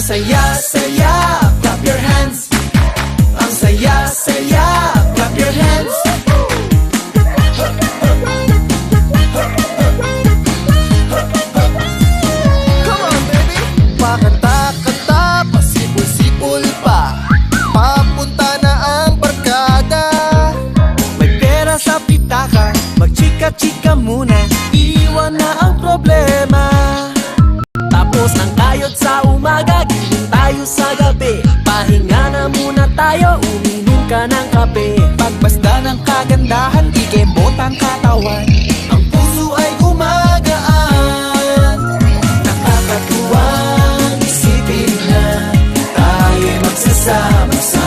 saya-saya Clap your hands. Ang saya-saya Clap your hands. Come on, baby! Pakanta-kanta, pasipul-sipul pa. Papunta na ang barkada. May pera sa pitaka. Magchika-chika muna. Iwan na ang problema. Tapos ng kayod sa umaga, tayo sa gabi. Pahinga na muna tayo, uminom ka ng kape. Pagbasta ng kagandahan, ikebot ang katawan. Ang puso ay gumagaan Nakakatuwang isipin na Tayo'y magsasama-sama